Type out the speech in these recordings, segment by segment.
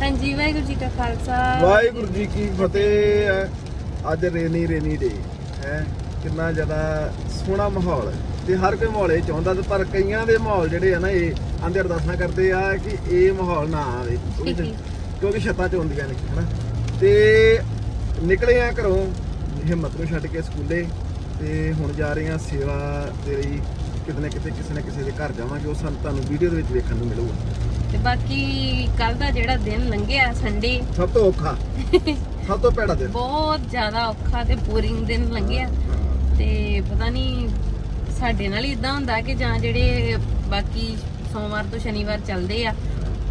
ਹਾਂਜੀ ਵਾਹਿਗੁਰੂ ਜੀ ਕਾ ਖਾਲਸਾ। ਵਾਹਿਗੁਰੂ ਜੀ ਕੀ ਫਤਿਹ ਹੈ। ਅੱਜ ਰੇਨੀ ਰੇਨੀ ਡੇ ਹੈ। ਕਿੰਨਾ ਜ਼ਿਆਦਾ ਸੋਹਣਾ ਮਾਹੌਲ ਹੈ। ਤੇ ਹਰ ਕੋਈ ਮਾਹੌਲ ਇਹ ਚਾਹੁੰਦਾ ਤੇ ਪਰ ਕਈਆਂ ਦੇ ਮਾਹੌਲ ਜਿਹੜੇ ਆ ਨਾ ਇਹ ਆਂਦੇ ਅਰਦਾਸਾਂ ਕਰਦੇ ਆ ਕਿ ਇਹ ਮਾਹੌਲ ਨਾ ਆਵੇ। ਕਿਉਂਕਿ ਛੱਤਾਂ ਚ ਹੁੰਦੀਆਂ ਨੇ ਹਨਾ। ਤੇ ਨਿਕਲੇ ਆ ਘਰੋਂ ਹਿੰਮਤ ਨੂੰ ਛੱਡ ਕੇ ਸਕੂਲੇ। ਤੇ ਹੁਣ ਜਾ ਰਹੇ ਆ ਸੇਵਾ ਦੇ ਲਈ ਕਿਤੇ ਨਾ ਕਿਤੇ ਕਿਸੇ ਨਾ ਕਿਸੇ ਦੇ ਘਰ ਜਾਵਾਂਗੇ। ਉਹ ਸਾਨੂੰ ਤੁਹਾਨੂੰ ਵੀਡੀਓ ਦੇ ਵਿੱਚ ਵੇਖਣ ਨੂੰ ਮਿਲੂਗਾ। ਤੇ ਬਾਕੀ ਕੱਲ ਦਾ ਜਿਹੜਾ ਦਿਨ ਲੰਘਿਆ ਸੰਡੇ ਸਭ ਤੋਂ ਔਖਾ। ਸਭ ਤੋਂ ਭੈੜਾ ਦਿਨ। ਬਹੁਤ ਜ਼ਿਆਦਾ ਔਖਾ ਤੇ ਬੋਰਿੰਗ ਦਿਨ ਲੰਘਿਆ। ਤੇ ਪਤਾ ਨਹੀਂ ਸਾਡੇ ਨਾਲ ਹੀ ਇਦਾਂ ਹੁੰਦਾ ਕਿ ਜਾਂ ਜਿਹੜੇ ਬਾਕੀ ਸੋਮਵਾਰ ਤੋਂ ਸ਼ਨੀਵਾਰ ਚੱਲਦੇ ਆ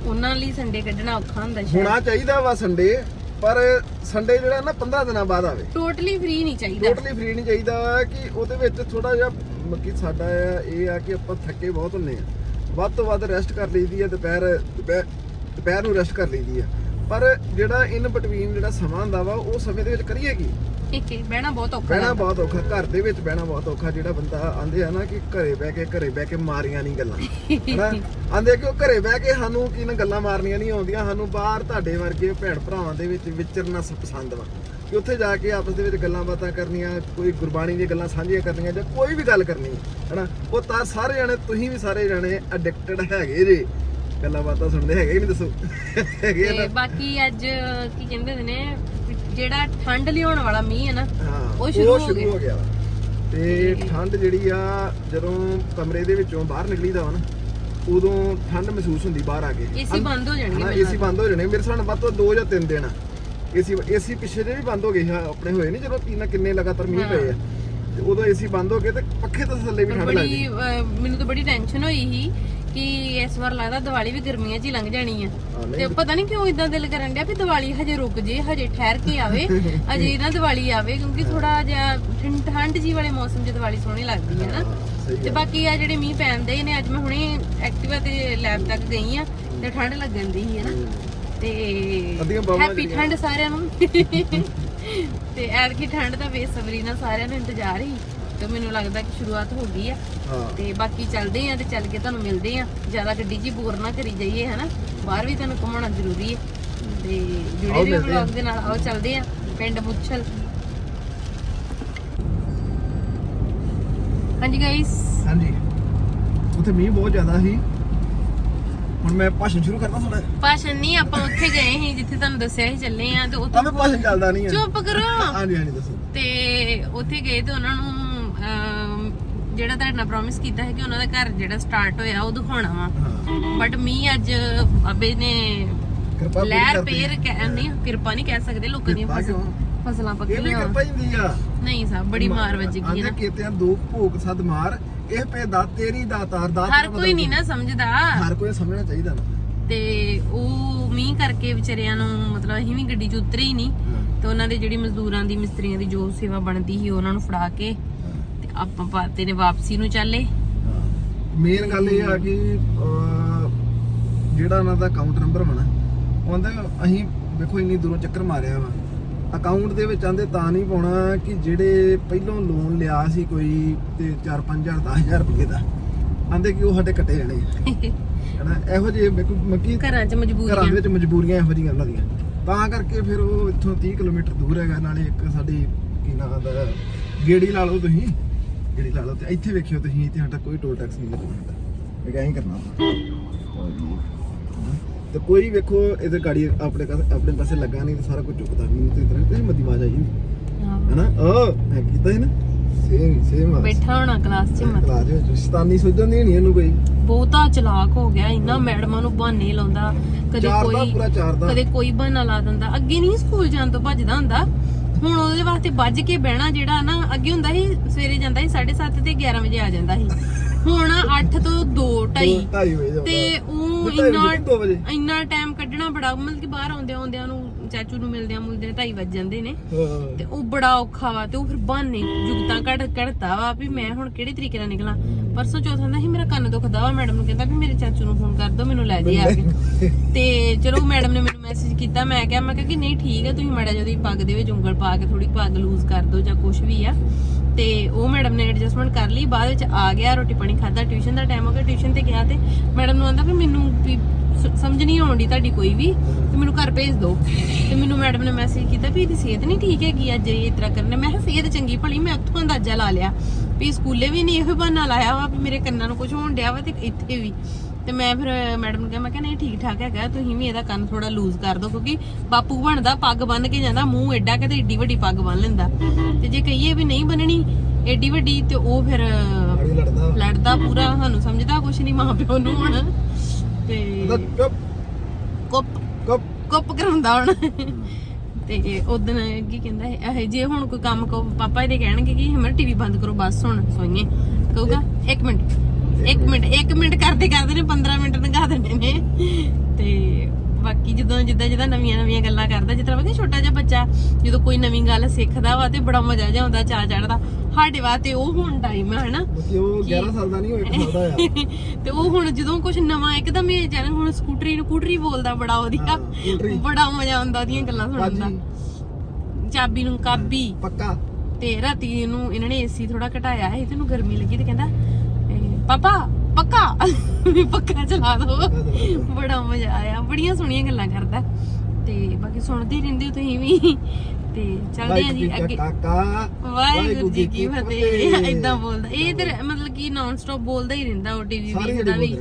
ਉਹਨਾਂ ਲਈ ਸੰਡੇ ਕੱਢਣਾ ਔਖਾ ਹੁੰਦਾ ਹੋਣਾ ਸ਼ਾਇਦ ਚਾਹੀਦਾ ਵਾ ਸੰਡੇ ਪਰ ਸੰਡੇ ਜਿਹੜਾ ਨਾ 15 ਦਿਨਾਂ ਬਾਅਦ ਆਵੇ। ਟੋਟਲੀ ਫ੍ਰੀ ਨਹੀਂ ਚਾਹੀਦਾ। ਟੋਟਲੀ ਫ੍ਰੀ ਨਹੀਂ ਚਾਹੀਦਾ ਕਿ ਉਹਦੇ ਵਿੱਚ ਥੋੜਾ ਜਿਹਾ ਮੱਕੀ ਸਾਡਾ ਇਹ ਆ ਕਿ ਆਪਾਂ ਥੱਕੇ ਬਹੁਤ ਹੁੰਨੇ ਆ। ਵੱਧ ਤੋਂ ਵੱਧ ਰੈਸਟ ਕਰ ਲਈਦੀ ਆ ਦੁਪਹਿਰ ਦੁਪਹਿਰ ਨੂੰ ਰੈਸਟ ਕਰ ਲਈਦੀ ਆ ਪਰ ਜਿਹੜਾ ਇਨ ਬਿਟਵੀਨ ਜਿਹੜਾ ਸਮਾਂ ਹੁੰਦਾ ਵਾ ਉਹ ਸਮੇਂ ਦੇ ਵਿੱਚ ਕਰੀਏ ਕੀ? ਠੀਕ ਹੈ ਬਹਿਣਾ ਬਹੁਤ ਔਖਾ ਬਹਿਣਾ। ਬਹੁਤ ਔਖਾ ਘਰ ਦੇ ਵਿੱਚ ਬਹਿਣਾ ਬਹੁਤ ਔਖਾ ਜਿਹੜਾ ਬੰਦਾ ਆਂਦੇ ਆ ਨਾ ਕਿ ਘਰੇ ਬਹਿ ਕੇ ਘਰੇ ਬਹਿ ਕੇ ਮਾਰੀਆਂ ਨਹੀਂ ਗੱਲਾਂ ਹਨਾ? ਆਂਦੇ ਕਿ ਉਹ ਘਰੇ ਬਹਿ ਕੇ ਸਾਨੂੰ ਕੀ ਨਾ ਗੱਲਾਂ ਮਾਰਨੀਆਂ ਨਹੀਂ ਆਉਂਦੀਆਂ ਸਾਨੂੰ ਬਾਹਰ ਤੁਹਾਡੇ ਵਰਗੇ ਭੈਣ ਭਰਾਵਾਂ ਦੇ ਵਿੱਚ ਵਿਚਰਨਾ ਪਸੰਦ ਵਾ। ਕਿ ਉੱਥੇ ਜਾ ਕੇ ਆਪਸ ਦੇ ਵਿੱਚ ਗੱਲਾਂ ਬਾਤਾਂ ਕਰਨੀਆਂ ਕੋਈ ਗੁਰਬਾਣੀ ਦੀਆਂ ਗੱਲਾਂ ਸਾਂਝੀਆਂ ਕਰਨੀਆਂ ਜਾਂ ਕੋਈ ਵੀ ਗੱਲ ਕਰਨੀ ਹਨਾ? ਉਹ ਤਾਂ ਸਾਰੇ ਜਣੇ ਤੁਸੀਂ ਵੀ ਸਾਰੇ ਜਣੇ ਐਡਿਕਟਡ ਹੈਗੇ ਜੇ। ਗੱਲਾਂ ਬਾਤਾਂ ਸੁਣਦੇ ਹੈਗੇ ਨਹੀਂ ਦੱਸੋ। ਹੈਗੇ ਆ ਤੇ ਨਾ? ਬਾਕੀ ਅੱਜ ਕੀ ਕਹਿੰਦੇ ਹੁੰਦੇ ਨੇ ਜਿਹੜਾ ਠੰਡ ਲਿਆਉਣ ਵਾਲਾ ਮੀਂਹ ਹੈ ਨਾ ਹਾਂ ਉਹ ਸ਼ੁਰੂ ਹੋ ਗਿਆ। ਵਾ। ਤੇ ਠੰਡ ਜਿਹੜੀ ਆ ਜਦੋਂ ਕਮਰੇ ਦੇ ਵਿੱਚੋਂ ਬਾਹਰ ਨਿਕਲੀਦਾ ਵਾ ਨਾ ਉਦੋਂ ਠੰਡ ਮਹਿਸੂਸ ਹੁੰਦੀ ਬਾਹਰ ਆ ਕੇ। ਏਸੀ ਬੰਦ ਹੋ ਜਾਣਗੇ ਹਾਂ ਏਸੀ ਬੰਦ ਹੋ ਜਾਣੇ। ਮੇਰੇ ਨਾਲ ਵੱਧ ਤੋਂ 2 ਜਾਂ 3 ਦਿਨ ਏਸੀ ਏਸੀ ਪਿੱਛੇ ਜੇ ਵੀ ਬੰਦ ਹੋ ਗਏ ਆ ਆਪਣੇ ਹੋਏ ਨਹੀਂ ਜਦੋਂ ਕਿੰਨਾ ਕਿੰਨੇ ਲਗਾਤਾਰ ਮੀਂਹ ਪਏ ਆ। ਤੇ ਉਦੋਂ ਏਸੀ ਬੰਦ ਹੋ ਗਏ ਤੇ ਪੱਖੇ ਤੋਂ ਥੱਲੇ ਵੀ ਠੰਡ ਬੜੀ ਲੱਗਦੀ। ਅਹ, ਮੈਨੂੰ ਤਾਂ ਬੜੀ ਟੈਨਸ਼ਨ ਹੋਈ ਸੀ ਕਿ ਇਸ ਵਾਰ ਲੱਗਦਾ ਦੀਵਾਲੀ ਵੀ ਗਰਮੀਆਂ 'ਚ ਹੀ ਲੰਘ ਜਾਣੀ ਆ। ਹਾਂ, ਤੇ ਪਤਾ ਨਹੀਂ ਕਿਉਂ ਇਦਾਂ ਦਿਲ ਕਰਨ ਡਿਆ ਵੀ ਦੀਵਾਲੀ ਹਜੇ ਰੁਕ ਜੇ ਹਜੇ ਠਹਿਰ ਕੇ ਆਵੇ ਅਜੇ ਨਾ ਦੀਵਾਲੀ ਆਵੇ ਕਿਉਂਕਿ ਥੋੜਾ ਜਿਹਾ ਠੰਡ- ਠੰਡ ਜੀ ਵਾਲੇ ਮੌਸਮ 'ਚ ਦੀਵਾਲੀ ਸੋਹਣੀ ਲੱਗਦੀ ਹੈ ਨਾ ਤੇ ਬਾਕੀ ਆ ਜਿਹੜੇ ਮੀਂਹ ਪੈਂਦੇ ਨੇ ਅੱਜ ਮੈਂ ਹੁਣੇ ਐਕਟਿਵਾ ਤੇ ਲੈਬ ਤੱਕ ਗਈ ਆ ਤੇ ਠੰਡ ਲੱਗਣ ਦੀ ਹੈ ਨਾ। ਤੇ ਅੱਧੀਆਂ ਬਾਹਾਂ ਹੈਪੀ ਜਿਹੜੀਆਂ- ਠੰਡ ਸਾਰਿਆਂ ਨੂੰ। ਤੇ ਐਤਕੀ ਠੰਡ ਦਾ ਬੇਸਬਰੀ ਨਾਲ ਸਾਰਿਆਂ ਨੂੰ ਇੰਤਜ਼ਾਰ ਹੀ ਤੇ ਮੈਨੂੰ ਲੱਗਦਾ ਕਿ ਸ਼ੁਰੂਆਤ ਹੋ ਗਈ ਆ। ਹਾਂ। ਤੇ ਬਾਕੀ ਚੱਲਦੇ ਆ ਤੇ ਚੱਲ ਕੇ ਤੁਹਾਨੂੰ ਮਿਲਦੇ ਆ। ਜ਼ਿਆਦਾ ਗੱਡੀ 'ਚ ਹੀ ਬੋਰ ਨਾ ਕਰੀ ਜਾਈਏ ਹਨਾ? ਬਾਹਰ ਵੀ ਤੁਹਾਨੂੰ ਘੁਮਾਉਣਾ ਜ਼ਰੂਰੀ ਹੈ ਤੇ ਜੁੜੇ ਆਓ ਰਹੋ ਮਿਲਦੇ ਆ। ਵਲੌਗ ਦੇ ਨਾਲ। ਆਓ ਚੱਲਦੇ ਆ ਪਿੰਡ ਮੁੱਛਲ। ਹਾਂਜੀ ਗਾਇਸ ਹਾਂਜੀ। ਉੱਥੇ ਮੀਂਹ ਬਹੁਤ ਜ਼ਿਆਦਾ ਸੀ। ਹੁਣ ਮੈਂ ਭਾਸ਼ਣ ਸ਼ੁਰੂ ਕਰਨਾ ਥੋੜਾ ਭਾਸ਼ਣ ਨਹੀਂ ਆਪਾਂ ਉੱਥੇ ਗਏ ਸੀ ਜਿੱਥੇ ਤੁਹਾਨੂੰ ਦੱਸਿਆ ਸੀ ਚੱਲੇ ਆ ਤੇ ਤਾਂ ਉੱਥੇ ਮੈਂ ਭਾਸ਼ਣ ਚੱਲਦਾ ਨਹੀਂ ਆ ਚੁੱਪ ਕਰੋ। ਹਾਂਜੀ ਹਾਂਜੀ ਦੱਸੋ। ਤੇ ਉੱਥੇ ਗਏ ਤੇ ਉਹਨਾਂ ਨੂੰ ਜਿਹੜਾ ਤੁਹਾਡੇ ਨਾਲ ਪ੍ਰੋਮਿਸ ਕੀਤਾ ਹੈ ਕਿ ਉਹਨਾਂ ਦਾ ਘਰ ਜਿਹੜਾ ਸਟਾਰਟ ਹੋਇਆ ਉਹ ਦਿਖਾਉਣਾ ਵਾ। ਹਾਂ। ਬਟ ਮੀਂਹ ਅੱਜ ਅਬੇ ਨੇ ਲਹਿਰ। ਪੇਰ ਨਹੀਂ ਕਿਰਪਾ ਨਹੀਂ ਕਹਿ ਸਕਦੇ ਲੋਕਾਂ ਦੀਆਂ ਫਸਲ ਪੱਕੀਆਂ। ਕਿਰਪਾ ਹੀ ਹੁੰਦੀ ਆ। ਨਹੀਂ ਸਾਹਿਬ ਬੜੀ ਮਾਰ ਵੱਜ ਗਈ ਹੈ ਨਾ। ਕੀਤਿਆਂ ਦੋ ਭੋਗ ਸਦ ਮਾਰ। ਇਹ ਪੇ ਦਾ ਤੇਰੀ ਦਾਤਾਰ ਦਾ ਹਰ ਕੋਈ ਨਹੀਂ ਨਾ ਸਮਝਦਾ। ਹਰ ਕੋਈ ਸਮਝਣਾ ਚਾਹੀਦਾ ਨਾ। ਤੇ ਉਹ ਮੀਂਹ ਕਰਕੇ ਵਿਚਾਰਿਆਂ ਨੂੰ ਮਤਲਬ ਅਸੀਂ ਵੀ ਗੱਡੀ 'ਚ ਉਤਰੇ ਹੀ ਨਹੀਂ। ਤੇ ਉਹਨਾਂ ਦੇ ਜਿਹੜੀ ਮਜ਼ਦੂਰਾਂ ਦੀ ਮਿਸਤਰੀਆਂ ਦੀ ਜੋ ਸੇਵਾ ਬਣਦੀ ਸੀ ਉਹਨਾਂ ਨੂੰ ਫੜਾ ਕੇ ਤੇ ਆਪਾਂ ਪਾਤੇ ਨੇ ਵਾਪਸੀ ਨੂੰ ਚੱਲੇ। ਮੇਨ ਗੱਲ ਇਹ ਆ ਕਿ ਜਿਹੜਾ ਉਹਨਾਂ ਦਾ ਅਕਾਊਂਟ ਨੰਬਰ ਬਣਾ ਉਹਦੇ ਅਸੀਂ ਵੇਖੋ ਇੰਨੀ ਦੂਰੋਂ ਚੱਕਰ ਮਾਰਿਆ ਵਾ। ਅਕਾਊਂਟ ਦੇ ਵਿੱਚ ਆਂਦੇ ਤਾਂ ਨਹੀਂ ਪਾਉਣਾ ਕਿ ਜਿਹੜੇ ਪਹਿਲੋਂ ਲੋਨ ਲਿਆ ਸੀ ਕੋਈ ਤੇ 4-5000 10000 ਰੁਪਏ ਦਾ ਆਂਦੇ ਕਿ ਉਹ ਸਾਡੇ ਕੱਟੇ ਜਾਣੇ। ਹਨਾ ਇਹੋ ਜਿਹੇ ਮੱਕੀ ਘਰਾਂ 'ਚ ਘਰਾਂ ਦੇ ਮਜਬੂਰੀਆਂ ਵਿੱਚ ਮਜਬੂਰੀਆਂ ਇਹੋ ਜਿਹੀਆਂ ਉਹਨਾਂ ਦੀਆਂ। ਤਾਂ ਕਰਕੇ ਫਿਰ ਉਹ ਇੱਥੋਂ 30 ਕਿਲੋਮੀਟਰ ਦੂਰ ਹੈਗਾ ਨਾਲੇ ਇੱਕ ਸਾਡੀ ਕੀ ਨਾਮ ਦਾ ਗੇੜੀ ਲਾ ਲਓ ਤੁਸੀਂ। ਗੇੜੀ ਲਾ ਲਓ ਤੇ ਇੱਥੇ ਵੇਖਿਓ ਤੁਸੀਂ ਇੱਥੇ ਸਾਡਾ ਕੋਈ ਟੋਲ ਟੈਕਸ ਨਹੀਂ ਲੱਗਦਾ ਮੈਂ ਕਿਹਾ ਹੀ ਕਰਨਾ। ਤੇ ਕੋਈ ਵੇਖੋ ਇਹਦੇ ਗਾੜੀ ਆਪਣੇ ਪਾਸੇ ਆਪਣੇ ਪਾਸੇ ਲੱਗਾ ਨਹੀਂ ਤੇ ਸਾਰਾ ਕੁਝ ਚੁੱਕਦਾ ਮੈਨੂੰ ਤੇ ਇਤਨਾ ਤੁਸੀਂ ਮੱਦੀ ਮਾਜ ਆਈ ਹਾਂ। ਹੈਨਾ? ਓ ਮੈਂ ਕੀਤਾ ਸੀ ਨਾ। ਸੇਮ ਸੇਮ ਬੈਠਾ ਹੋਣਾ ਕਲਾਸ 'ਚ ਮਤ ਕਲਾਸ ਵਿੱਚ ਸ਼ਤਾਨੀ ਸੋਚਣ ਦੀ ਨਹੀਂ ਇਹਨੂੰ ਕੋਈ। ਬਹੁਤਾ ਚਲਾਕ ਹੋ ਗਿਆ ਇੰਨਾ ਮੈਡਮਾਂ ਨੂੰ ਬਹਾਨੇ ਲਾਉਂਦਾ ਕਦੇ ਚਾਰ ਦਾ ਕੋਈ ਪੂਰਾ ਚਾਰ ਦਾ। ਕਦੇ ਕੋਈ ਬਹਾਨਾ ਲਾ ਦਿੰਦਾ। ਅੱਗੇ ਨਹੀਂ ਸਕੂਲ ਜਾਣ ਤੋਂ ਭੱਜਦਾ ਹੁੰਦਾ। ਹੁਣ ਉਹਦੇ ਵਾਸਤੇ ਵੱਜ ਕੇ ਬਹਿਣਾ ਜਿਹੜਾ ਨਾ ਅੱਗੇ ਹੁੰਦਾ ਸੀ ਸਵੇਰੇ ਜਾਂਦਾ ਸੀ 7:30 ਤੇ 11 ਵਜੇ ਆ ਜਾਂਦਾ ਸੀ। ਹੁਣ 8 ਤੋਂ 2 2:30 ਢਾਈ ਵਜੇ ਤੇ ਉਹ ਵਜੇ, ਇੰਨਾ। ਇੰਨਾ ਟਾਈਮ ਕੱਢਣਾ ਬੜਾ ਮਤਲਬ ਕਿ ਬਾਹਰ ਆਉਂਦਿਆਂ ਆਉਂਦਿਆਂ ਨੂੰ ਚਾਚੂ ਨੂੰ ਮਿਲਦਿਆਂ ਮੁਲਦਿਆਂ 2:30 ਵੱਜ ਜਾਂਦੇ ਨੇ। ਹਾਂ। ਤੇ ਉਹ ਬੜਾ ਔਖਾ ਵਾ ਤੇ ਉਹ ਫਿਰ ਬਹਾਨੇ ਜੁਗਤਾਂ ਕੱਢ ਕੱਢਤਾ ਵਾ ਵੀ ਮੈਂ ਹੁਣ ਕਿਹੜੇ ਤਰੀਕੇ ਨਾਲ ਨਿਕਲਾਂ। ਪਰਸੋਂ ਚੌਥਾ ਦਾ ਸੀ ਮੇਰਾ ਕੰਨ ਦੁਖਦਾ ਵਾ ਮੈਡਮ ਨੂੰ ਕਹਿੰਦਾ ਵੀ ਮੇਰੇ ਚਾਚੂ ਨੂੰ ਫੋਨ ਕਰ ਦਿਓ ਮੈਨੂੰ ਲੈ ਜੇ ਆ ਕੇ। ਤੇ ਚਲੋ ਮੈਡਮ ਨੇ ਮੈਨੂੰ ਮੈਸੇਜ ਕੀਤਾ ਮੈਂ ਕਿਹਾ ਮੈਂ ਕਿਹਾ ਕਿ ਨਹੀਂ ਠੀਕ ਹੈ ਤੁਸੀਂ ਮਾੜਾ ਜਿਹਾ ਉਹਦੀ ਪੱਗ ਦੇ ਵਿੱਚ ਉਂਗਲ ਪਾ ਕੇ ਥੋੜੀ ਪੱਗ ਲੂਜ਼ ਕਰ ਦਿਓ ਜਾਂ ਕੁਝ ਵੀ ਆ। ਤੇ ਉਹ ਮੈਡਮ ਨੇ ਐਡਜਸਟਮੈਂਟ ਕਰ ਲਈ, ਬਾਅਦ ਵਿੱਚ ਆ ਗਿਆ, ਰੋਟੀ ਪਾਣੀ ਖਾਦਾ ਟਿਊਸ਼ਨ ਦਾ ਟਾਈਮ ਹੋ ਗਿਆ ਟਿਊਸ਼ਨ ਤੇ ਗਿਆ ਤੇ ਮੈਡਮ ਨੂੰ ਆਂਦਾ ਵੀ ਮੈਨੂੰ ਵੀ ਸਮਝ ਨਹੀਂ ਆਉਂਦੀ ਤੁਹਾਡੀ ਕੋਈ ਵੀ, ਤੇ ਮੈਨੂੰ ਘਰ ਭੇਜ ਦਿਓ ਤੇ ਮੈਨੂੰ ਮੈਡਮ ਨੇ ਮੈਸੇਜ ਕੀਤਾ ਵੀ ਇਹਦੀ ਸਿਹਤ ਨਹੀਂ ਠੀਕ ਹੈਗੀ ਅੱਜ, ਇਹ ਇਸ ਤਰ੍ਹਾਂ ਕਰਨੇ ਮੈਂ ਕਿਹਾ, ਸਿਹਤ ਚੰਗੀ ਭਲੀ, ਮੈਂ ਉੱਥੋਂ ਅੰਦਾਜ਼ਾ ਲਾ ਲਿਆ ਵੀ ਸਕੂਲੇ ਵੀ ਨਹੀਂ ਇਹੋ ਬਹਾਨਾ ਲਾਇਆ ਵਾ ਵੀ ਮੇਰੇ ਕੰਨਾਂ ਨੂੰ ਕੁਝ ਹੋਣ ਡਿਆ ਵਾ ਤੇ ਇੱਥੇ ਵੀ। ਤੇ ਮੈਂ ਫਿਰ ਮੈਡਮ ਨੂੰ ਕਿਹਾ ਮੈਂ ਕਿਹਾ ਨਹੀਂ ਠੀਕ ਠਾਕ ਹੈਗਾ ਤੁਸੀਂ ਵੀ ਇਹਦਾ ਕੰਨ ਥੋੜਾ ਲੂਜ਼ ਕਰ ਦਿਓ ਕਿਉਂਕਿ ਬਾਪੂ ਬਣਦਾ ਪੱਗ ਬੰਨ ਕੇ ਜਾਂਦਾ ਮੂੰਹ ਐਡਾ ਕਿ ਤੇ ਏਡੀ ਵੱਡੀ ਪੱਗ ਬੰਨ ਲੈਂਦਾ। ਤੇ ਜੇ ਕਹੀਏ ਵੀ ਨਹੀਂ ਬੰਨਣੀ ਏਡੀ ਵੱਡੀ ਤੇ ਉਹ ਫਿਰ ਲੜਦਾ। ਪੂਰਾ ਸਾਨੂੰ ਸਮਝਦਾ ਕੁਛ ਨਹੀਂ ਮਾਂ ਪਿਓ ਨੂੰ ਹੁਣ। ਤੇ ਉਹਦਾ ਕੱਪ ਕੁੱਪ ਕੱਪ। ਕੁੱਪ ਕਰਾਉਂਦਾ ਹੁਣ। ਤੇ ਉਦੋਂ ਕੀ ਕਹਿੰਦਾ ਇਹ ਜੇ ਹੁਣ ਕੋਈ ਕੰਮ ਕੋ ਪਾਪਾ ਇਹਦੇ ਕਹਿਣਗੇ ਕਿ ਹਮਰ ਟੀਵੀ ਬੰਦ ਕਰੋ ਬਸ ਹੁਣ ਸੋਈਏ। ਕਹੂਗਾ 1 ਮਿੰਟ 1 ਮਿੰਟ 1 ਮਿੰਟ ਕਰਦੇ ਕਰਦੇ ਨੇ 15 ਮਿੰਟ ਲੰਘਾ ਦਿੰਦੇ ਨੇ। ਤੇ ਬਾਕੀ ਜਦੋਂ ਜਿੱਦਾਂ ਜਿੱਦਾਂ ਨਵੀਆਂ ਨਵੀਆਂ ਗੱਲਾਂ ਕਰਦਾ ਜਿਸ ਤਰ੍ਹਾਂ ਵਾ ਕਿ ਛੋਟਾ ਜਿਹਾ ਬੱਚਾ ਜਦੋਂ ਕੋਈ ਨਵੀਂ ਗੱਲ ਸਿੱਖਦਾ ਵਾ ਤੇ ਬੜਾ ਮਜ਼ਾ ਜਿਹਾ ਆਉਂਦਾ ਚਾਹ ਚੜਦਾ ਸਾਡੇ ਵਾਸਤੇ ਉਹ ਹੁਣ ਟਾਈਮ ਹੈ ਹਨਾ? ਕਿ ਉਹ 11 ਸਾਲ ਦਾ ਨਹੀਂ ਉਹ 1 ਸਾਲ ਦਾ ਆ। ਤੇ ਉਹ ਹੁਣ ਜਦੋਂ ਕੁਝ ਨਵਾਂ ਇੱਕਦਮ ਇਹ ਜਾਣ ਹੁਣ ਸਕੂਟਰੀ ਨੂੰ ਕੁਟਰੀ ਬੋਲਦਾ ਬੜਾ ਹਾਂ, ਸਕੂਟਰੀ। ਬੜਾ ਮਜ਼ਾ ਆਉਂਦਾ ਉਹਦੀਆਂ ਗੱਲਾਂ ਸੁਣਨ ਚਾਬੀ ਨੂੰ ਕਾਬੀ ਪੱਕਾ। ਤੇ ਰਾਤੀ ਇਹਨੂੰ ਇਹਨਾਂ ਨੇ ਏਸੀ ਥੋੜਾ ਘਟਾਇਆ ਸੀ ਤੈਨੂੰ ਗਰਮੀ ਲੱਗੀ ਤੇ ਕਹਿੰਦਾ ਪਾਪਾ ਪੱਕਾ? ਵੀ ਪੱਕਾ ਚਲਾ ਦੋ। ਬੜਾ ਮਜ਼ਾ ਆਇਆ। ਬੜੀਆਂ ਸੋਹਣੀਆਂ ਗੱਲਾਂ ਕਰਦਾ। ਤੇ ਬਾਕੀ ਸੁਣਦੇ ਰਹਿੰਦੇ ਹੋ ਤੁਸੀਂ ਵੀ। ਤੇ ਚੱਲਦੇ ਆ ਜੀ ਅੱਗੇ। ਵਾਹਿਗੁਰੂ ਜੀ ਕੀ ਫਤਿਹ। ਇਦਾਂ ਬੋਲਦਾ। ਇਹ ਤੇ ਮਤਲਬ ਕਿ ਨਾਨ ਸਟਾਪ ਬੋਲਦਾ ਹੀ ਰਹਿੰਦਾ ਉਹ ਟੀਵੀ ਵੇਖਦਾ ਵੀ।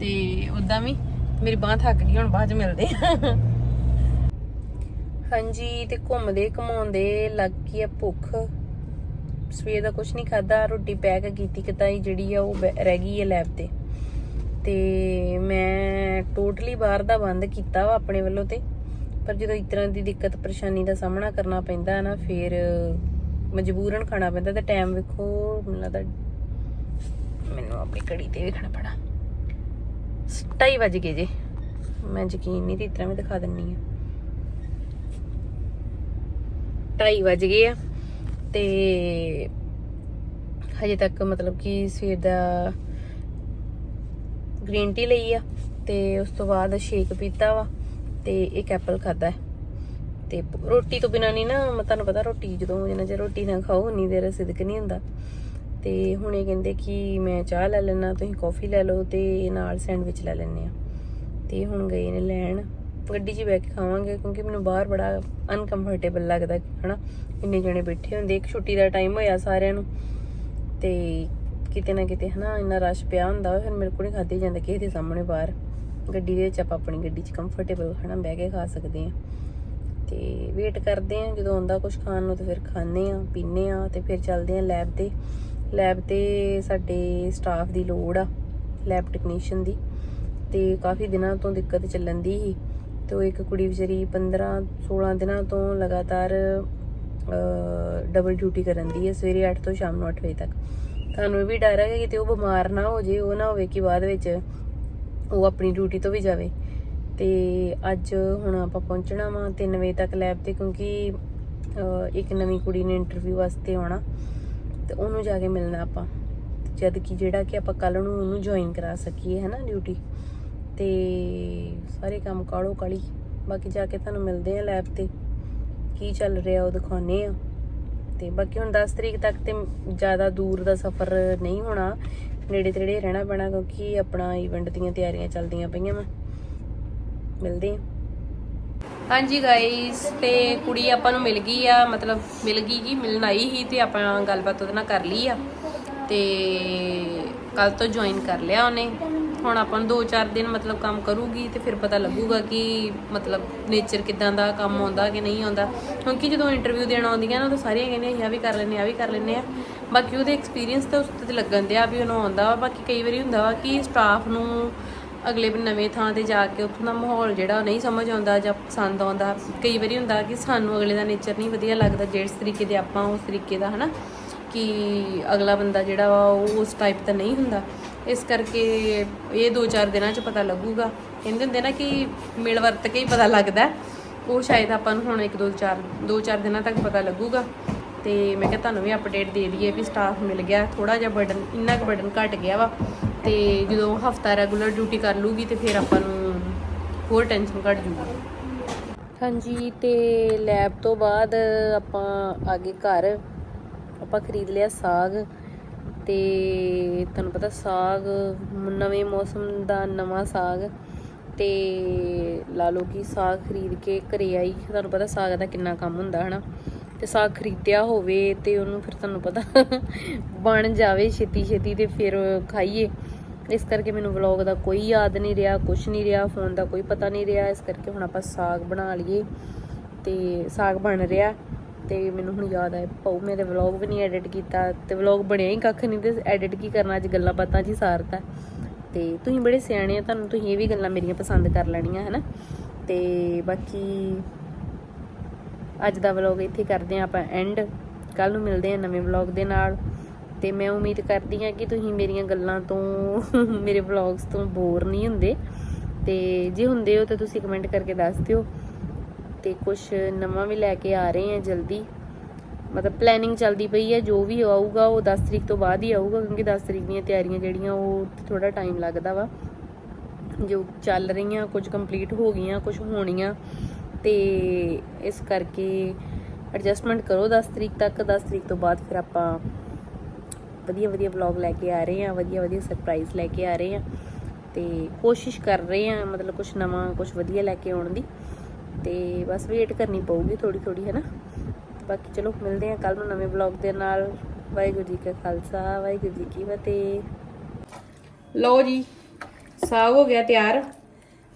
ਤੇ ਉਦਾਂ ਵੀ ਮੇਰੀ ਬਾਹ ਥੱਕ ਗਈ ਹੁਣ ਬਾਅਦ ਚ ਮਿਲਦੇ ਆ ਹਾਂਜੀ ਤੇ ਘੁੰਮਦੇ ਘਮਾਉਂਦੇ ਲੱਗ ਗਈ ਆ ਭੁੱਖ। ਸਵੇਰ ਦਾ ਕੁਝ ਨਹੀਂ ਖਾਦਾ ਰੋਟੀ ਪੈਕ ਕੀਤੀ ਕਿਤਾਈ ਜਿਹੜੀ ਆ ਉਹ ਰਹਿ ਗਈ ਹੈ ਲੈਬ ਤੇ। ਤੇ ਮੈਂ ਟੋਟਲੀ ਬਾਹਰ ਦਾ ਬੰਦ ਕੀਤਾ ਵਾ ਆਪਣੇ ਵੱਲੋਂ ਤੇ। ਪਰ ਜਦੋਂ ਇਸ ਤਰ੍ਹਾਂ ਦੀ ਦਿੱਕਤ, ਪਰੇਸ਼ਾਨੀ ਦਾ ਸਾਹਮਣਾ ਕਰਨਾ ਪੈਂਦਾ ਹੈ ਨਾ, ਫਿਰ ਮਜਬੂਰਨ ਖਾਣਾ ਪੈਂਦਾ। ਤੇ ਟਾਈਮ ਵੇਖੋ, ਮੈਨੂੰ ਲੱਗਦਾ ਮੈਨੂੰ ਆਪਣੀ ਘੜੀ ਤੇ ਵੇਖਣਾ ਪੈਣਾ। 2:30 ਵਜ ਗਏ ਜੇ। ਮੈਂ ਯਕੀਨ ਨਹੀਂ, ਤੇ ਇਸ ਤਰ੍ਹਾਂ ਵੀ ਦਿਖਾ ਦਿੰਨੀ ਆ। 2:30 ਵਜ ਗਏ ਆ। ਤੇ ਹਜੇ ਤੱਕ ਮਤਲਬ ਕਿ ਸਵੇਰ ਦਾ ਗ੍ਰੀਨ ਟੀ ਲਈ ਆ ਤੇ ਉਸ ਤੋਂ ਬਾਅਦ ਸ਼ੇਕ ਪੀਤਾ ਵਾ ਤੇ ਇੱਕ ਐਪਲ ਖਾਦਾ ਤੇ ਰੋਟੀ ਤੋਂ ਬਿਨਾ ਨਹੀਂ ਨਾ ਤੁਹਾਨੂੰ ਪਤਾ ਰੋਟੀ ਜਦੋਂ ਜਿੰਨਾ ਚਿਰ ਰੋਟੀ ਨਾ ਖਾਓ, ਉਨੀ ਦੇਰ ਸਿਦਕ ਨਹੀਂ ਹੁੰਦਾ। ਤੇ ਹੁਣ ਇਹ ਕਹਿੰਦੇ ਕਿ ਮੈਂ ਚਾਹ ਲੈ ਲੈਣਾ ਤੁਸੀਂ ਕੌਫੀ ਲੈ ਲਓ ਤੇ ਨਾਲ ਸੈਂਡਵਿਚ ਲੈ ਲੈਣੇ ਆ। ਤੇ ਹੁਣ ਗਏ ਨੇ ਲੈਣ। ਗੱਡੀ 'ਚ ਹੀ ਕੇ ਖਾਵਾਂਗੇ ਕਿਉਂਕਿ ਮੈਨੂੰ ਬਾਹਰ ਬੜਾ ਅਨਕੰਫਰਟੇਬਲ ਲੱਗਦਾ ਹਨਾ, ਇੰਨੇ ਜਣੇ ਬੈਠੇ ਹੁੰਦੇ, ਇੱਕ ਛੁੱਟੀ ਦਾ ਟਾਈਮ ਹੋਇਆ ਸਾਰਿਆਂ ਨੂੰ ਤੇ ਕਿਤੇ ਨਾ ਕਿਤੇ ਹਨਾ, ਇੰਨਾ ਰਸ਼ ਪਿਆ ਹੁੰਦਾ, ਫਿਰ ਮੇਰੇ ਕੋਲ ਨਹੀਂ ਖਾਧੀ ਜਾਂਦਾ ਕਿਸੇ ਦੇ ਸਾਹਮਣੇ ਬਾਹਰ। ਗੱਡੀ ਦੇ ਵਿੱਚ ਆਪਾਂ ਆਪਣੀ ਗੱਡੀ 'ਚ ਕੰਫਰਟੇਬਲ ਹਨਾ, ਬਹਿ ਕੇ ਖਾ ਸਕਦੇ ਆ ਤੇ ਵੇਟ ਕਰਦੇ ਆ ਜਦੋਂ ਆਉਂਦਾ ਕੁਝ ਖਾਣ ਨੂੰ ਤੇ ਫਿਰ ਖਾਣੇ ਆ ਪੀਣੇ ਆ ਤੇ ਫਿਰ ਚੱਲਦੇ ਆ ਲੈਬ ਤੇ। ਲੈਬ ਤੇ ਸਾਡੇ ਸਟਾਫ ਦੀ ਲੋੜ ਆ ਲੈਬ ਟੈਕਨੀਸ਼ੀਅਨ ਦੀ। ਤੇ ਕਾਫੀ ਦਿਨਾਂ ਤੋਂ ਦਿੱਕਤ ਚੱਲਣ ਦੀ ਸੀ। ਤੇ ਉਹ ਇੱਕ ਕੁੜੀ ਵਿਚਾਰੀ 15 16 ਦਿਨਾਂ ਤੋਂ ਲਗਾਤਾਰ ਡਬਲ ਡਿਊਟੀ ਕਰਨ ਦੀ ਹੈ, ਸਵੇਰੇ 8 ਤੋਂ ਸ਼ਾਮ ਨੂੰ 8 ਵਜੇ ਤੱਕ। ਤੁਹਾਨੂੰ ਇਹ ਵੀ ਡਰ ਹੈ ਕਿ ਕਿਤੇ ਉਹ ਬਿਮਾਰ ਨਾ ਹੋ ਜੇ, ਉਹ ਨਾ ਹੋਵੇ ਕਿ ਬਾਅਦ ਵਿੱਚ ਉਹ ਆਪਣੀ ਡਿਊਟੀ ਤੋਂ ਵੀ ਜਾਵੇ। ਤੇ ਅੱਜ ਹੁਣ ਆਪਾਂ ਪਹੁੰਚਣਾ ਵਾ 3 ਵਜੇ ਤੱਕ ਲੈਬ ਤੇ, ਕਿਉਂਕਿ ਇੱਕ ਨਵੀਂ ਕੁੜੀ ਨੇ ਇੰਟਰਵਿਊ ਵਾਸਤੇ ਆਉਣਾ। ਤੇ ਉਹਨੂੰ ਜਾ ਕੇ ਮਿਲਣਾ ਆਪਾਂ। ਜਦ ਕਿ ਜਿਹੜਾ ਕਿ ਆਪਾਂ ਕੱਲ ਨੂੰ ਉਹਨੂੰ ਜੁਆਇਨ ਕਰਾ ਸਕੀਏ ਹੈ ਨਾ ਡਿਊਟੀ ਤੇ ਸਾਰੇ ਕੰਮ ਕਾੜੋ ਕਾਲੀ ਬਾਕੀ ਜਾ ਕੇ ਤੁਹਾਨੂੰ ਮਿਲਦੇ ਆ ਲੈਬ ਤੇ। ਕੀ ਚੱਲ ਰਿਹਾ ਉਹ ਦਿਖਾਉਨੇ ਆ ਤੇ ਬਾਕੀ ਹੁਣ 10 ਤਰੀਕ ਤੱਕ ਤੇ ਜ਼ਿਆਦਾ ਦੂਰ ਦਾ ਸਫ਼ਰ ਨਹੀਂ ਹੋਣਾ। ਨੇੜੇ ਤੇੜੇ ਰਹਿਣਾ ਪੈਣਾ ਕਿਉਂਕਿ ਆਪਣਾ ਇਵੈਂਟ ਦੀਆਂ ਤਿਆਰੀਆਂ ਚੱਲਦੀਆਂ ਪਈਆਂ ਵਾ। ਮਿਲਦੇ ਆ ਹਾਂਜੀ ਗਾਇਸ ਤੇ ਕੁੜੀ ਆਪਾਂ ਨੂੰ ਮਿਲ ਗਈ ਆ, ਮਤਲਬ ਮਿਲ ਗਈ ਕੀ ਮਿਲਣ ਆਈ ਸੀ ਤੇ ਆਪਾਂ ਗੱਲਬਾਤ ਉਹਦੇ ਨਾਲ ਕਰ ਲਈ ਆ। ਤੇ ਕੱਲ ਤੋਂ ਜੁਆਇਨ ਕਰ ਲਿਆ ਉਹਨੇ। ਹੁਣ ਆਪਾਂ ਨੂੰ 2-4 ਦਿਨ ਮਤਲਬ ਕੰਮ ਕਰੂਗੀ ਤੇ ਫਿਰ ਪਤਾ ਲੱਗੂਗਾ ਕਿ ਮਤਲਬ ਨੇਚਰ ਕਿਦਾਂ ਦਾ, ਕੰਮ ਆਉਂਦਾ ਕਿ ਨਹੀਂ ਆਉਂਦਾ। ਕਿਉਂਕਿ ਜਦੋਂ ਇੰਟਰਵਿਊ ਦੇਣ ਆਉਂਦੀਆਂ ਨਾ ਤਾਂ ਸਾਰੀਆਂ ਕਹਿੰਦੀਆਂ ਅਸੀਂ ਆ ਵੀ ਕਰ ਲੈਨੇ ਆ ਵੀ ਕਰ ਲੈਨੇ ਆ ਬਾਕੀ ਉਹਦੇ ਐਕਸਪੀਰੀਅੰਸ ਤੇ ਉਸ ਤੇ ਲੱਗਣ ਦਿਆ ਵੀ ਉਹਨੂੰ ਆਉਂਦਾ ਵਾ। ਬਾਕੀ ਕਈ ਵਾਰੀ ਹੁੰਦਾ ਵਾ ਕਿ ਸਟਾਫ ਨੂੰ ਅਗਲੇ ਨਵੇਂ ਥਾਂ ਤੇ ਜਾ ਕੇ ਉੱਥੋਂ ਦਾ ਮਾਹੌਲ ਜਿਹੜਾ ਨਹੀਂ ਸਮਝ ਆਉਂਦਾ ਜਾਂ ਪਸੰਦ ਆਉਂਦਾ। ਕਈ ਵਾਰੀ ਹੁੰਦਾ ਕਿ ਸਾਨੂੰ ਅਗਲੇ ਦਾ ਨੇਚਰ ਨਹੀਂ ਵਧੀਆ ਲੱਗਦਾ, ਜਿਸ ਤਰੀਕੇ ਦੇ ਆਪਾਂ ਉਸ ਤਰੀਕੇ ਦਾ ਹਨਾ, ਕਿ ਅਗਲਾ ਬੰਦਾ ਜਿਹੜਾ ਵਾ ਉਹ ਉਸ ਟਾਈਪ ਦਾ ਨਹੀਂ ਹੁੰਦਾ। ਇਸ ਕਰਕੇ ਇਹ 2-4 ਦਿਨਾਂ 'ਚ ਪਤਾ ਲੱਗੂਗਾ। ਕਹਿੰਦੇ ਹੁੰਦੇ ਨਾ ਕਿ ਮਿਲ ਵਰਤ ਕੇ ਹੀ ਪਤਾ ਲੱਗਦਾ ਉਹ ਸ਼ਾਇਦ ਆਪਾਂ ਨੂੰ ਹੁਣ 1-2-4 2-4 ਦਿਨਾਂ ਤੱਕ ਪਤਾ ਲੱਗੂਗਾ। ਤੇ ਮੈਂ ਕਿਹਾ ਤੁਹਾਨੂੰ ਵੀ ਅਪਡੇਟ ਦੇ ਦਈਏ ਵੀ ਸਟਾਫ ਮਿਲ ਗਿਆ ਥੋੜਾ ਜਿਹਾ ਬਰਡਨ ਇੰਨਾ ਕੁ ਬਰਡਨ ਘਟ ਗਿਆ ਵਾ। ਤੇ ਜਦੋਂ ਹਫਤਾ ਰੈਗੂਲਰ ਡਿਊਟੀ ਕਰ ਲੂਗੀ ਤੇ ਫਿਰ ਆਪਾਂ ਨੂੰ ਹੋਰ ਟੈਨਸ਼ਨ ਘਟ ਜੂਗੀ। ਹਾਂਜੀ, ਤੇ ਲੈਬ ਤੋਂ ਬਾਅਦ ਆਪਾਂ ਆ ਗਏ ਘਰ, ਆਪਾਂ ਖਰੀਦ ਲਿਆ ਸਾਗ। ਤੇ ਤੁਹਾਨੂੰ ਪਤਾ ਸਾਗ, ਨਵੇਂ ਮੌਸਮ ਦਾ ਨਵਾਂ ਸਾਗ ਤੇ ਲਾ ਲਓ ਕਿ ਸਾਗ ਖਰੀਦ ਕੇ ਘਰੇ ਆਈ, ਤੁਹਾਨੂੰ ਪਤਾ ਸਾਗ ਦਾ ਕਿੰਨਾ ਕੰਮ ਹੁੰਦਾ, ਹਨਾ? ਤੇ ਸਾਗ ਖਰੀਦਿਆ ਹੋਵੇ ਤੇ ਉਹਨੂੰ ਫਿਰ ਤੁਹਾਨੂੰ ਪਤਾ ਬਣ ਜਾਵੇ ਛੇਤੀ ਛੇਤੀ ਤੇ ਫਿਰ ਖਾਈਏ। ਇਸ ਕਰਕੇ ਮੈਨੂੰ ਵਲੌਗ ਦਾ ਕੋਈ ਯਾਦ ਨਹੀਂ ਰਿਹਾ ਕੁਝ ਨਹੀਂ ਰਿਹਾ ਫੋਨ ਦਾ ਕੋਈ ਪਤਾ ਨਹੀਂ ਰਿਹਾ। ਇਸ ਕਰਕੇ ਹੁਣ ਆਪਾਂ ਸਾਗ ਬਣਾ ਲਈਏ ਤੇ ਸਾਗ ਬਣ ਰਿਹਾ। ਤੇ ਮੈਨੂੰ ਹੁਣ ਯਾਦ ਆਇਆ ਪਾਉ ਮੈਂ ਤੇ ਵਲੌਗ ਵੀ ਨਹੀਂ ਐਡਿਟ ਕੀਤਾ ਤੇ ਵਲੌਗ ਬਣਿਆ ਹੀ ਕੱਖ ਨਹੀਂ ਤੇ ਐਡਿਟ ਕੀ ਕਰਨਾ, ਅੱਜ ਗੱਲਾਂ ਬਾਤਾਂ 'ਚ ਹੀ ਸਾਰਤਾ। ਤੇ ਤੁਸੀਂ ਬੜੇ ਸਿਆਣੇ ਆ ਤੁਹਾਨੂੰ ਤੁਸੀਂ ਇਹ ਵੀ ਗੱਲਾਂ ਮੇਰੀਆਂ ਪਸੰਦ ਕਰ ਲੈਣੀਆਂ, ਹਨਾ? ਤੇ ਬਾਕੀ ਅੱਜ ਦਾ ਵਲੌਗ ਇੱਥੇ ਕਰਦੇ ਆ ਆਪਾਂ ਐਂਡ ਕੱਲ ਨੂੰ ਮਿਲਦੇ ਆ ਨਵੇਂ ਵਲੌਗ ਦੇ ਨਾਲ। ਤੇ ਮੈਂ ਉਮੀਦ ਕਰਦੀ ਆ ਕਿ ਤੁਸੀਂ ਮੇਰੀਆਂ ਗੱਲਾਂ ਤੋਂ, ਮੇਰੇ ਵਲੌਗਸ ਤੋਂ ਬੋਰ ਨਹੀਂ ਹੁੰਦੇ। ਤੇ ਜੇ ਹੁੰਦੇ ਹੋ ਤਾਂ ਤੁਸੀਂ ਕਮੈਂਟ ਕਰਕੇ ਦੱਸ ਦਿਓ। ਤੇ ਕੁਝ ਨਵਾਂ ਵੀ ਲੈ ਕੇ ਆ ਰਹੇ ਆ ਜਲਦੀ। ਮਤਲਬ ਪਲੈਨਿੰਗ ਚੱਲਦੀ ਪਈ ਹੈ ਜੋ ਵੀ ਆਊਗਾ ਉਹ 10 ਤਰੀਕ ਤੋਂ ਬਾਅਦ ਹੀ ਆਊਗਾ, ਕਿਉਂਕਿ 10 ਤਰੀਕ ਦੀਆਂ ਤਿਆਰੀਆਂ ਜਿਹੜੀਆਂ ਉਹ ਥੋੜਾ ਟਾਈਮ ਲੱਗਦਾ ਵਾ। ਜੋ ਚੱਲ ਰਹੀਆਂ ਕੁਝ ਕੰਪਲੀਟ ਹੋ ਗਈਆਂ ਕੁਝ ਹੋਣੀਆਂ, ਤੇ ਇਸ ਕਰਕੇ ਐਡਜਸਟਮੈਂਟ ਕਰੋ 10 ਤਰੀਕ ਤੱਕ 10 ਤਰੀਕ ਤੋਂ ਬਾਅਦ ਫਿਰ ਆਪਾਂ ਵਧੀਆ ਵਧੀਆ ਵਲੌਗ ਲੈ ਕੇ ਆ ਰਹੇ ਹਾਂ ਵਧੀਆ ਵਧੀਆ ਸਰਪ੍ਰਾਈਜ਼ ਲੈ ਕੇ ਆ ਰਹੇ ਹਾਂ ਤੇ ਕੋਸ਼ਿਸ਼ ਕਰ ਰਹੇ ਹਾਂ ਮਤਲਬ ਕੁਝ ਨਵਾਂ ਕੁਝ ਵਧੀਆ ਲੈ ਕੇ ਆਉਣ ਦੀ। ਤੇ ਬਸ ਵੇਟ ਕਰਨੀ ਪਊਗੀ ਥੋੜੀ ਥੋੜੀ ਹੈ ਨਾ ਬਾਕੀ ਚਲੋ ਮਿਲਦੇ ਹਾਂ ਕੱਲ ਨੂੰ ਨਵੇਂ ਵਲੌਗ ਦੇ ਨਾਲ। ਵਾਹਿਗੁਰੂ ਜੀ ਕਾ ਖਾਲਸਾ ਵਾਹਿਗੁਰੂ ਜੀ ਕੀ ਫਤਿਹ। ਲਓ ਜੀ ਸਾਗ ਹੋ ਗਿਆ ਤਿਆਰ।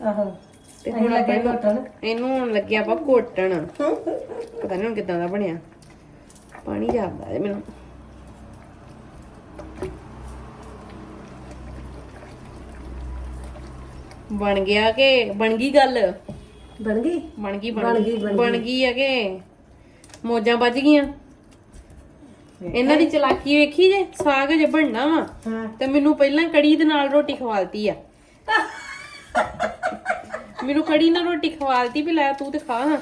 ਆਹੋ ਤੇ ਹੁਣ ਆਪਾਂ ਇਹਨੂੰ- ਇਹਨੂੰ ਹੁਣ ਲੱਗਿਆ ਆਪਾਂ ਘੋਟਣ। ਪਤਾ ਨਹੀਂ ਹੁਣ ਕਿਦਾਂ ਦਾ ਬਣਿਆ। ਪਾਣੀ ਜਾਂਦਾ ਹੈ ਮੈਨੂੰ। ਬਣ ਗਿਆ ਕਿ? ਬਣ ਗਈ ਗੱਲ? ਬਣ ਗਈ? ਬਣ ਗਈ ਬਣ ਗਈ, ਬਣ ਗਈ। ਹੈ ਕਿ ਮੋਜਾਂ ਵੱਜ ਗਈਆਂ। ਇਹਨਾਂ ਦੀ ਚਲਾਕੀ ਵੇਖੀ ਜੇ? ਸਾਗ ਜੇ ਬਣਨਾ ਵਾ। ਤੇ ਮੈਨੂੰ ਪਹਿਲਾਂ ਕੜੀ ਦੇ ਨਾਲ ਰੋਟੀ ਖਵਾਲਤੀ ਆ। ਮੈਨੂੰ ਕੜੀ ਨਾਲ ਰੋਟੀ ਖਵਾਲਤੀ ਵੀ ਲੈ ਤੂੰ ਤੇ ਖਾ। ਹਾਂ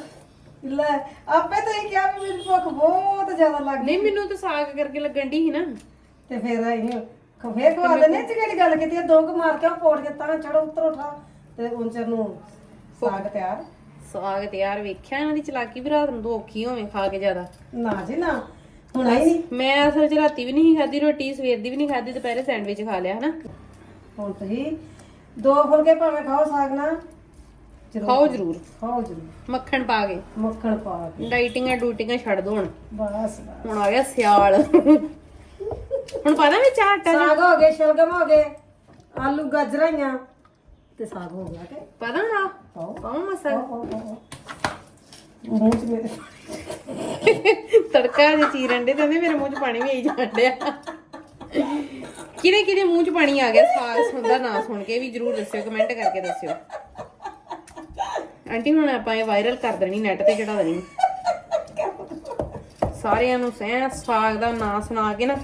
ਲੈ ਆਪੇ ਤਾਂ ਇਹ ਕਿਹਾ ਵੀ ਮੈਨੂੰ ਭੁੱਖ ਬਹੁਤ ਜ਼ਿਆਦਾ ਲੱਗਦੀ ਨਹੀਂ ਮੈਨੂੰ ਤਾਂ ਸਾਗ ਕਰਕੇ ਲੱਗਣ ਦੀ ਸੀ ਨਾ। ਤੇ ਫਿਰ ਇਹ ਖਫੇ ਖਵਾ ਦੇਣੇ ਚ ਕਿਹੜੀ ਗੱਲ ਕੀਤੀ? ਦੋ ਕੁ ਮਾਰ ਕੇ ਉਹ ਪੋੜ ਕੇ ਤਾਂ ਚੜੋ ਉਤਰ ਉਠਾ ਤੇ ਉਨਚਰ ਨੂੰ ਸਾਗ ਤਿਆਰ ਸਾਗ ਤੇ ਯਾਰ ਵੇਖਿਆ ਇਹਨਾਂ ਦੀ ਚਲਾਕੀ ਵੀ ਰਾਤ ਨੂੰ ਔਖੀ ਹੋਵੇ ਖਾ ਕੇ ਜ਼ਿਆਦਾ। ਨਾ ਜੀ ਨਾ। ਹੁਣ ਆਈ ਨਹੀਂ ਮੈਂ ਅਸਲ 'ਚ ਰਾਤੀ ਵੀ ਨਹੀਂ ਖਾਦੀ ਰੋਟੀ ਸਵੇਰ ਦੀ ਵੀ ਨਹੀਂ ਖਾਦੀ ਦੁਪਹਿਰੇ ਸੈਂਡਵਿਚ ਖਾ ਲਿਆ ਹਨਾ। ਹੁਣ ਤੁਸੀਂ ਦੋ ਫੁਲਕੇ ਭਾਵੇਂ ਖਾਓ ਸਾਗ ਨਾ ਜ਼ਰੂਰ। ਖਾਓ ਜ਼ਰੂਰ। ਖਾਓ ਜ਼ਰੂਰ। ਮੱਖਣ ਪਾ ਕੇ। ਮੱਖਣ ਪਾ ਕੇ। ਡਾਈਟਿੰਗਾਂ ਡੂਟਿੰਗਾਂ ਛੱਡ ਦੋ ਹੁਣ। ਬਸ ਬਸ। ਹੁਣ ਆ ਗਿਆ ਸਿਆਲ। ਹੁਣ ਪਤਾ ਵਿੱਚ ਆਟਾ ਸਾਗ ਹੋ ਗਏ ਸ਼ਲਗਮ ਹੋ ਗਏ ਆਲੂ ਗਾਜਰਾਂ ਤੇ ਸਾਗ ਹੋ ਗਿਆ ਕਿ? ਪਤਾ ਨਾ? ਪਾਓ। ਪਾਉ ਮਸਾਲਾ ਮੂੰਹ ਚ ਮੇਰੇ ਤੜਕਾ ਜੇ ਚੀਰਨ ਦੇ ਤੇ ਉਹਦੇ ਮੇਰੇ ਮੂੰਹ 'ਚ ਪਾਣੀ ਵੀ ਆਈ ਜਾਣ ਡਿਆ। ਕਿਹਦੇ ਕਿਹਦੇ ਮੂੰਹ 'ਚ ਪਾਣੀ ਆ ਗਿਆ? ਸਾਗ ਸੁਣਦਾ ਨਾ ਸੁਣ ਕੇ ਵੀ ਜਰੂਰ ਦੱਸਿਓ ਕਮੈਂਟ ਕਰਕੇ ਦੱਸਿਓ। ਆਂਟੀ ਹੁਣ ਆਪਾਂ ਇਹ ਵਾਇਰਲ ਕਰ ਦੇਣੀ ਨੈਟ ਤੇ ਚੜਾ ਦੇਣੀ। ਸਾਰਿਆਂ ਨੂੰ ਸਹਿ ਸਾਗ ਦਾ ਨਾਂ ਸੁਣਾ ਕੇ ਨਾ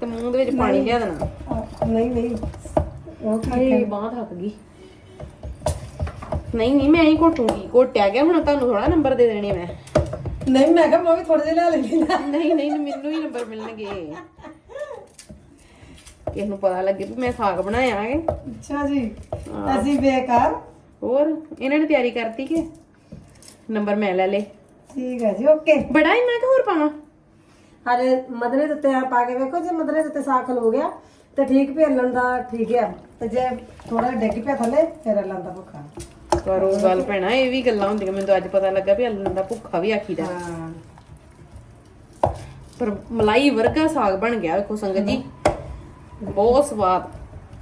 ਤੇ ਮੂੰਹ ਦੇ ਵਿੱਚ ਪਾਣੀ ਲਿਆ ਦੇਣਾ। ਨਹੀਂ ਨਹੀਂ। ਉਹ ਕੀ ਹਾਏ ਬਾਂਹ ਥੱਕ ਗਈ। ਨਹੀਂ ਨਹੀਂ ਮੈਂ ਹੀ ਘੋਟੂਗੀ। ਘੋਟਿਆ ਗਿਆ ਹੁਣ ਤੁਹਾਨੂੰ ਥੋੜਾ ਨੰਬਰ ਦੇ ਦੇਣੇ ਮੈਂ। ਨਹੀਂ ਮੈਂ ਕਿਹਾ ਮੈਂ ਵੀ ਥੋੜੇ ਜਿਹਾ ਲੈ ਲੈਂਦੀ ਨਾ ਨਹੀਂ ਨਹੀਂ ਮੈਨੂੰ ਹੀ ਨੰਬਰ ਮਿਲਣਗੇ। ਕਿਸ ਨੂੰ ਪਤਾ ਲੱਗੇ ਵੀ ਮੈਂ ਸਾਗ ਬਣਾਇਆ ਹੈ। ਅੱਛਾ ਜੀ। ਅਸੀਂ ਬੇਕਾਰ। ਹੋਰ ਇਹਨਾਂ ਨੇ ਤਿਆਰੀ ਕਰਤੀ ਕਿ? ਨੰਬਰ ਮੈਂ ਲੈ ਲੇ। ਠੀਕ ਹੈ ਜੀ ਓਕੇ ਬੜਾ ਹੀ ਮੈਂ ਕਿ ਹੋਰ ਪਾਵਾਂ। ਹਾਲੇ ਮਦਰੇ ਆ ਪਾ ਕੇ ਵੇਖੋ ਜੇ ਮਦਰੇ ਉੱਤੇ ਸਾਗ ਖਲੋ ਗਿਆ ਤੇ ਠੀਕ ਭੇਲਣ ਦਾ ਠੀਕ ਹੈ ਤੇ ਜੇ ਥੋੜਾ ਡਿੱਗ ਪਿਆ ਥੱਲੇ ਫਿਰ ਹਲਣ ਦਾ ਭੁੱਖਾ। ਕਰੋ ਗੱਲ ਭੈਣਾ ਇਹ ਵੀ ਗੱਲਾਂ ਹੁੰਦੀਆਂ ਮੈਨੂੰ ਤਾਂ ਅੱਜ ਪਤਾ ਲੱਗਾ ਵੀ ਅੱਲਣ ਦਾ ਭੁੱਖਾ ਵੀ ਆਖੀਦਾ। ਹਾਂ। ਪਰ ਮਲਾਈ ਵਰਗਾ ਸਾਗ ਬਣ ਗਿਆ ਵੇਖੋ ਸੰਗਤ ਜੀ। ਬਹੁਤ ਸਵਾਦ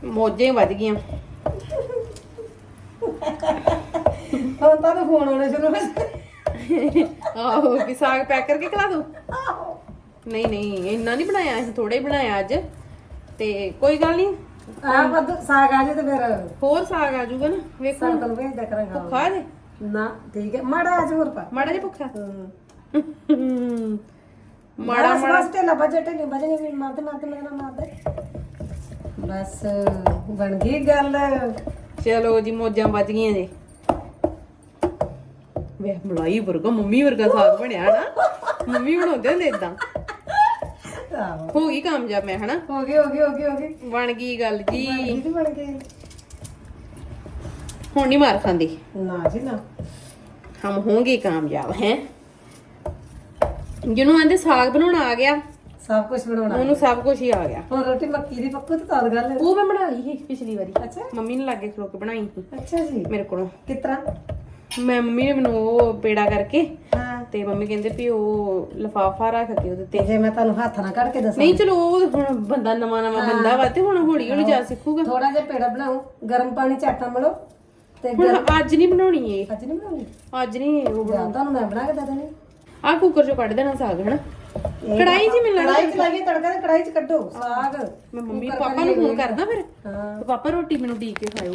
ਮੋਜੇ ਵੱਜ ਗਈਆਂ। ਹੁਣ ਤਾਂ ਫੋਨ ਆਉਣੇ ਸ਼ੁਰੂ ਹੋ ਗਏ। ਆਹੋ ਕਿ ਸਾਗ ਪੈਕ ਕਰਕੇ ਖਿਲਾ ਦੋ ਨਹੀਂ ਨਹੀਂ ਇੰਨਾ ਨਹੀਂ ਬਣਾਇਆ ਅਸੀਂ ਥੋੜਾ ਹੀ ਬਣਾਇਆ ਅੱਜ। ਤੇ ਕੋਈ ਗੱਲ ਨਹੀਂ ਆ ਬੱਦ ਸਾਗ ਆ ਜੇ ਤੇ ਫਿਰ ਹੋਰ ਸਾਗ ਆ ਜਾਊਗਾ ਨਾ ਵੇਖੋ। ਸੰਕਲ ਵੇਚ ਦੇ ਕਰਾਂਗਾ ਖਾ ਦੇ ਨਾ ਠੀਕ ਹੈ। ਮਾੜਾ ਅੱਜ ਹੋਰ ਪਾ। ਮਾੜਾ ਜਿਹਾ ਭੁੱਖਾ। ਹੂੰ। ਮਾੜਾ ਬਸ ਬਸ ਢਿੱਲਾ ਬਜਟ ਨਹੀਂ ਬਜਣੇ ਵੀ ਮਾਰਦੇ ਮਾਰਦੇ ਮੇਰੇ ਮਾਰਦੇ ਬਸ ਬਣ ਗਈ ਗੱਲ। ਚਲੋ ਜੀ ਮੋਜਾਂ ਵੱਜ ਗਈਆਂ ਜੀ। ਵੇ ਮਲਾਈ ਵਰਗਾ ਮੰਮੀ ਵਰਗਾ ਸਾਗ ਬਣਿਆ ਨਾ। ਮੰਮੀ ਬਣਾਉਂਦੇ ਹੁੰਦੇ ਇਦਾਂ ਆਹੋ। ਹੋ ਗਈ ਕਾਮਯਾਬ ਮੈਂ ਹਨਾ? ਹੋ ਗਈ ਹੋ ਗਈ ਹੋ ਗਈ ਬਣ ਗਈ ਗੱਲ ਜੀ। ਬਣ ਗਈ ਹੁਣ ਨਹੀਂ ਮਾਰ ਖਾਂਦੀ। ਨਾ ਜੀ ਨਾ। ਹਮ ਹੋਣਗੇ ਕਾਮਯਾਬ ਹੈ? ਜਿਹਨੂੰ ਆਂਦੇ ਸਾਗ ਬਣਾਉਣਾ ਆ ਗਿਆ ਸਭ ਕੁਝ ਬਣਾਉਣਾ ਉਹਨੂੰ ਸਭ ਕੁਝ ਹੀ ਆ ਗਿਆ। ਹੁਣ ਰੋਟੀ ਮੱਕੀ ਦੀ ਪੱਕੂ ਤੇ ਤਾਲ ਗੱਲ। ਉਹ ਮੈਂ ਬਣਾ ਲਈ ਸੀ ਪਿਛਲੀ ਵਾਰੀ। ਅੱਛਾ। ਮੰਮੀ ਨੇ ਲਾਗੇ ਖਲੋ ਕੇ ਬਣਾਈ ਸੀ। ਅੱਛਾ ਜੀ। ਮੇਰੇ ਕੋਲੋਂ। ਕਿਸ ਤਰ੍ਹਾਂ? ਮੈਂ ਮੰਮੀ ਨੇ ਮੈਨੂੰ ਉਹ ਪੇੜਾ ਕਰਕੇ ਹਾਂ। ਤੇ ਮੰਮੀ ਕਹਿੰਦੇ ਵੀ ਉਹ ਲਫਾਫਾ ਰੱਖ ਕੇ ਉਹਦੇ ਤੇ। ਜੇ ਮੈਂ ਤੁਹਾਨੂੰ ਹੱਥ ਨਾਲ ਕੱਢ ਕੇ ਦੱਸਾਂ। ਨਹੀਂ ਚਲੋ ਉਹ ਹੁਣ ਬੰਦਾ ਨਵਾਂ ਨਵਾਂ ਬੰਦਾ ਵਾ ਤੇ ਹੁਣ ਹੌਲੀ ਹੌਲੀ ਜਾ ਸਿੱਖੂਗਾ। ਥੋੜਾ ਜਿਹਾ ਪੇੜਾ ਬਣਾਓ ਗਰਮ ਪਾਣੀ ਚ ਆਟਾ ਮਲੋ ਤੇ ਹੁਣ ਅੱਜ ਨਹੀਂ ਬਣਾਉਣੀ ਇਹ। ਅੱਜ ਨਹੀਂ ਬਣਾਉਣੀ? ਅੱਜ ਨਹੀਂ ਉਹ ਜਾਂ ਤੁਹਾਨੂੰ ਮੈਂ ਬਣਾ ਕੇ ਦੇ ਦੇਣੀ। ਆ ਕੁੱਕਰ ਚੋਂ ਕੱਢ ਦੇਣਾ ਸਾਗ ਹਨਾ? ਕੜਾਈ ਜੀ ਮੈਨੂੰ ਲੱਗਦਾ ਕੜਾਈ ਚ ਲਾਈਏ ਤੜਕਾ ਤੇ ਕੜਾਈ ਚ ਕੱਢੋ ਸਾਗ। ਮੈਂ ਮੰਮੀ ਪਾਪਾ ਨੂੰ ਫੋਨ ਕਰਦਾ ਫਿਰ। ਹਾਂ। ਪਾਪਾ ਰੋਟੀ ਮੈਨੂੰ ਢੀ ਕੇ ਖਾਇਓ।